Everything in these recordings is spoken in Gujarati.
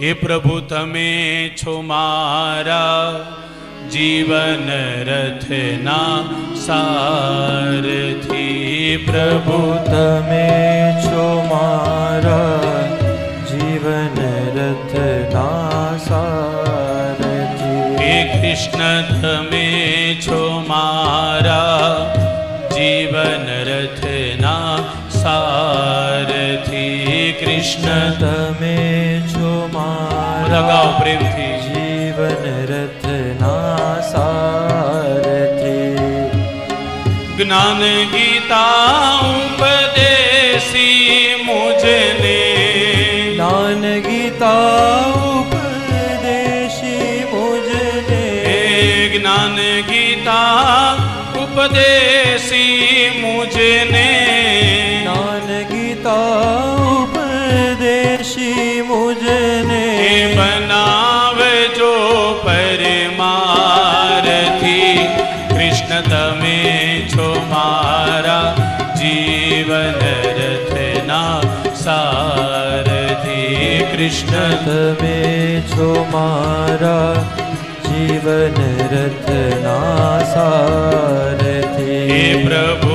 એ પ્રભુ તમે છો મારા જીવન રથના સારથી. પ્રભુ તમે છો મારા જીવન રથના સારથી. હે કૃષ્ણ તમે છો મારા જીવન રથના સારથી. કૃષ્ણ બધા ગાઓ પ્રેમથી. જીવન રથના સારથી. જ્ઞાન ગીતા ઉપદેશી મુજને. જ્ઞાન ગીતા ઉપદેશી મુજને. જ્ઞાન ગીતા ઉપદેશી મુજને. કૃષ્ણ તમે છો મારા જીવન રથના સારથી કૃષ્ણ. તમે છો મારા જીવન રથના સારથી પ્રભુ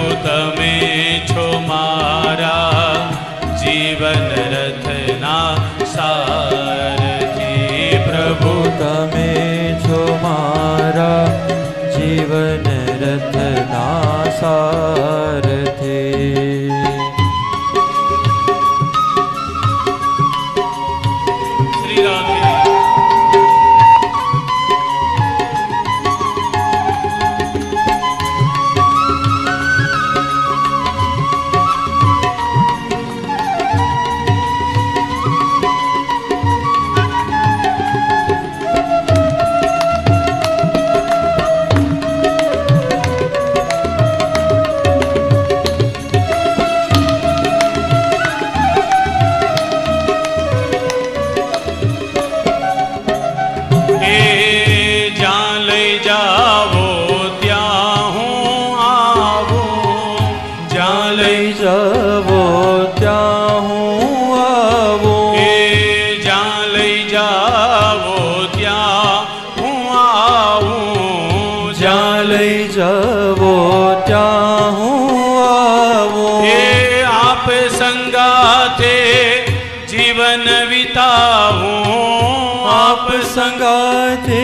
સંગાથે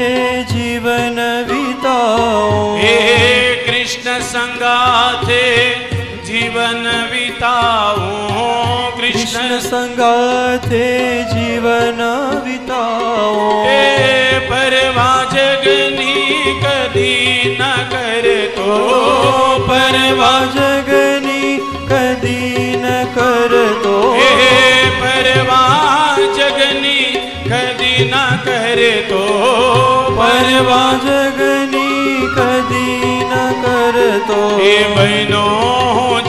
જીવન વિતાઓ હે કૃષ્ણ સંગાથે જીવન વિતાઓ કૃષ્ણ સંગાથે જીવન વિતાઓ હે પરવા જગની કદી ન કરતો. પરવા જગની કરતો પરવા જગની કદી ન કરતો. હે બહેનો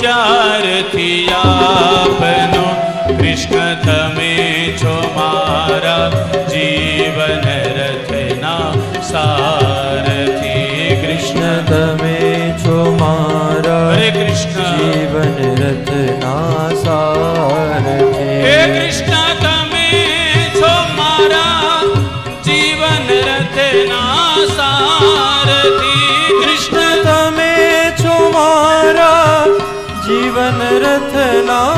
જ્યારથી આપનો. કૃષ્ણ તમે છો મારા જીવન રથના સારથી રથના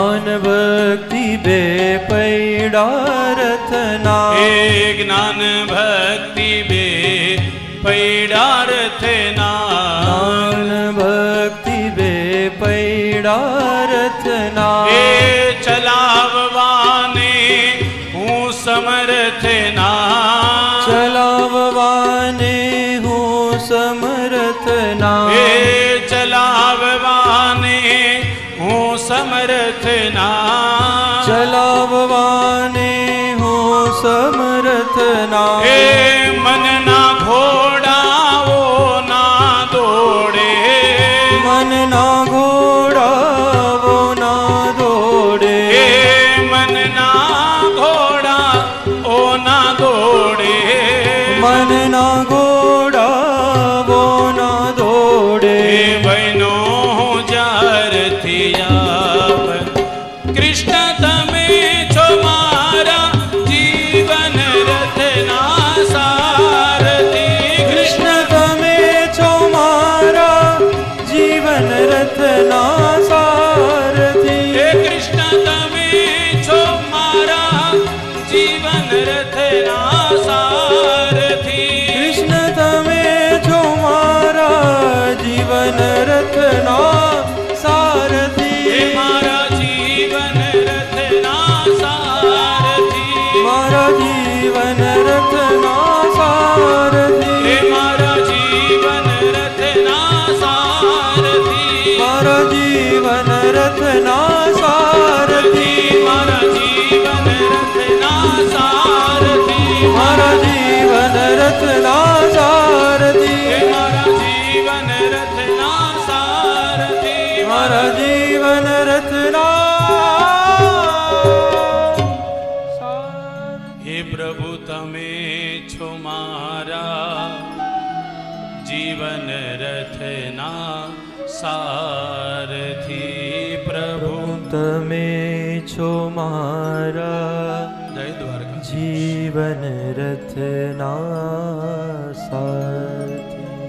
જ્ઞાન ભક્તિ બે પૈડા રથના. હે જ્ઞાન ભક્તિ બે પૈડારથના જ્ઞાન ભક્તિ બે પૈડા રથના. હે ચલાવવાને હું સમર્થ ના ચલાવવાને હો સમરથના હે મનના ઘોડાઓ ના દોડે મનના ઘોડાઓ ના દોડે હે મનના ઘોડા ઓ ના દોડે મનના ઘોડાઓ જીવન રથના જીવન રચના હે પ્રભુ તમે છો મારા જીવન રથના સારથી પ્રભુ તમે છો મારા જીવન રથના